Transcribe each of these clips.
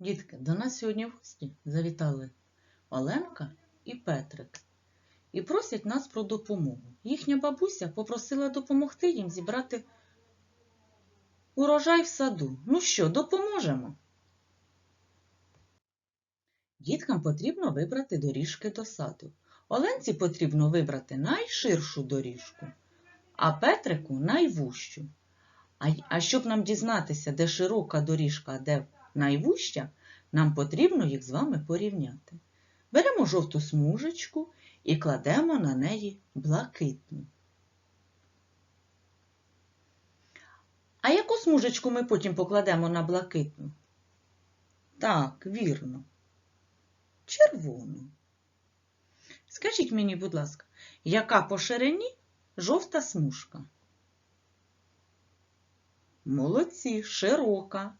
Дітки, до нас сьогодні в гості завітали Оленка і Петрик і просять нас про допомогу. Їхня бабуся попросила допомогти їм зібрати урожай в саду. Ну що, допоможемо? Діткам потрібно вибрати доріжки до саду. Оленці потрібно вибрати найширшу доріжку, а Петрику найвущу. А, а щоб нам дізнатися, де широка доріжка, а де найвуща, нам потрібно їх з вами порівняти. Беремо жовту смужечку і кладемо на неї блакитну. А яку смужечку ми потім покладемо на блакитну? Так, вірно. Червону. Скажіть мені, будь ласка, яка по ширині жовта смужка? Молодці, широка.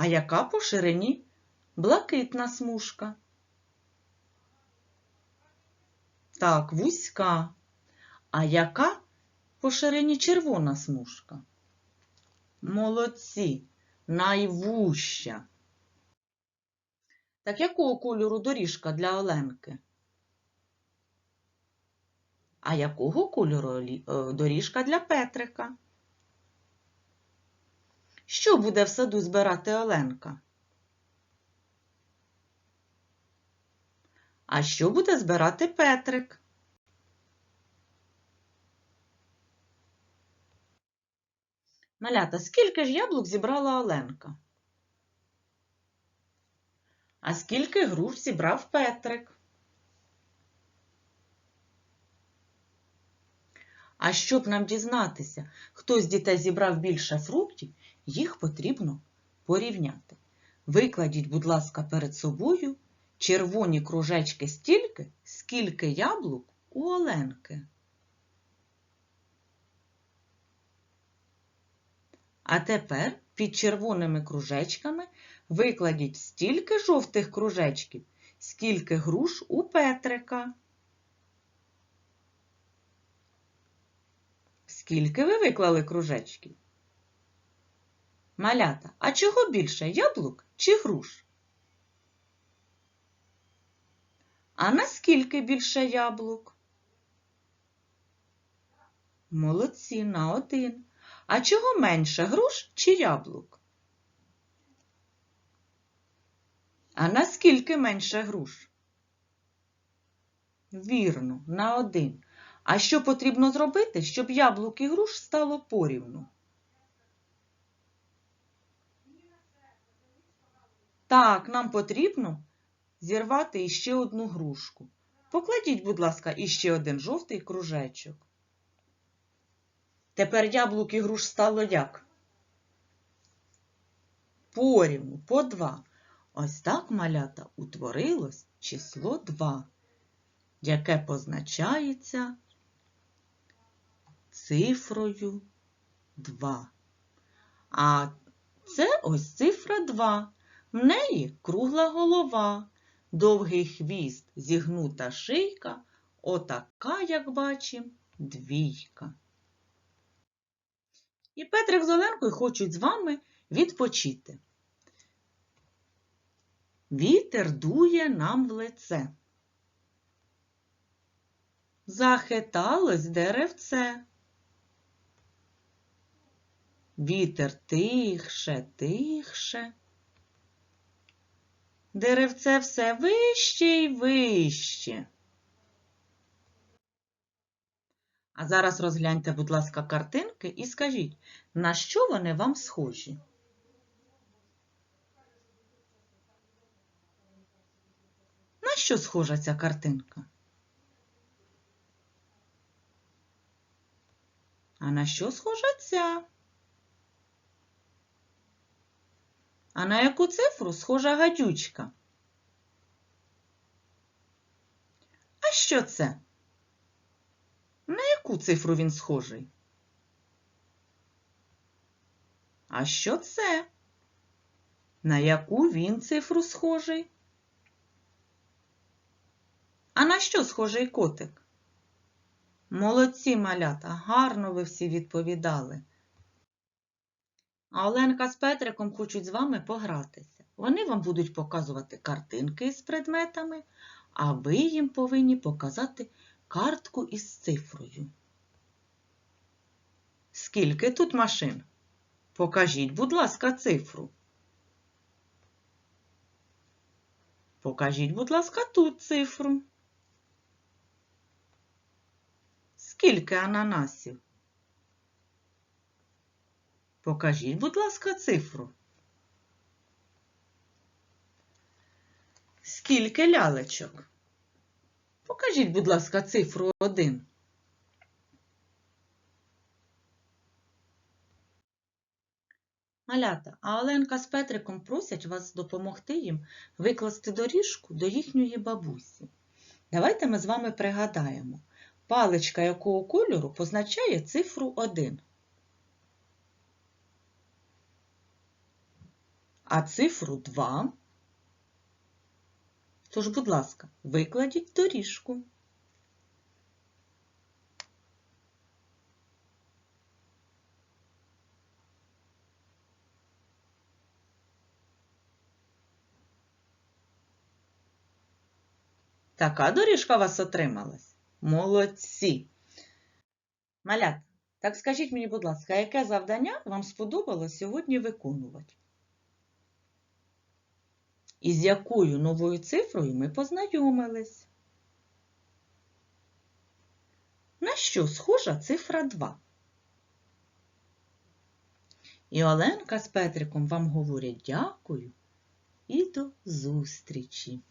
А яка по ширині блакитна смужка? Так, вузька. А яка по ширині червона смужка? Молодці, найвуща. Так якого кольору доріжка для Оленки? А якого кольору е, доріжка для Петрика? Що буде в саду збирати Оленка? А що буде збирати Петрик? Малята, скільки ж яблук зібрала Оленка? А скільки груш зібрав Петрик? А щоб нам дізнатися, хто з дітей зібрав більше фруктів, їх потрібно порівняти. Викладіть, будь ласка, перед собою червоні кружечки стільки, скільки яблук у Оленки. А тепер під червоними кружечками викладіть стільки жовтих кружечків, скільки груш у Петрика. Скільки ви виклали кружечків? Малята, а чого більше яблук чи груш? А наскільки більше яблук? Молодці, на один. А чого менше груш чи яблук? А наскільки менше груш? Вірно, на один. А що потрібно зробити, щоб яблук і груш стало порівну? Так, нам потрібно зірвати іще одну грушку. Покладіть, будь ласка, іще один жовтий кружечок. Тепер яблук і груш стало як? Порівну, по два. Ось так, малята, утворилось число 2, яке позначається цифрою 2. А це ось цифра 2. В неї кругла голова, довгий хвіст, зігнута шийка, отака, як бачимо, двійка. І Петрик з Оленкою хочуть з вами відпочити. Вітер дує нам в лице. Захиталось деревце. Вітер тихше, тихше. Деревце все вище й вище. А зараз розгляньте, будь ласка, картинки і скажіть, на що вони вам схожі? На що схожа ця картинка? А на що схожа ця? А на яку цифру схожа гадючка? А що це? На яку цифру він схожий? А що це? На яку він цифру схожий? А на що схожий котик? Молодці малята, гарно ви всі відповідали. А Оленка з Петриком хочуть з вами погратися. Вони вам будуть показувати картинки з предметами, а ви їм повинні показати картку із цифрою. Скільки тут машин? Покажіть, будь ласка, цифру. Покажіть, будь ласка, тут цифру. Скільки ананасів? Покажіть, будь ласка, цифру. Скільки лялечок? Покажіть, будь ласка, цифру 1. Малята, а Оленка з Петриком просять вас допомогти їм викласти доріжку до їхньої бабусі. Давайте ми з вами пригадаємо, паличка якого кольору позначає цифру 1. А цифру 2. Тож, будь ласка, викладіть доріжку. Така доріжка у вас отрималась? Молодці! Малят, так скажіть мені, будь ласка, яке завдання вам сподобалось сьогодні виконувати? І з якою новою цифрою ми познайомились? На що схожа цифра 2? І Оленка з Петриком вам говорять дякую і до зустрічі!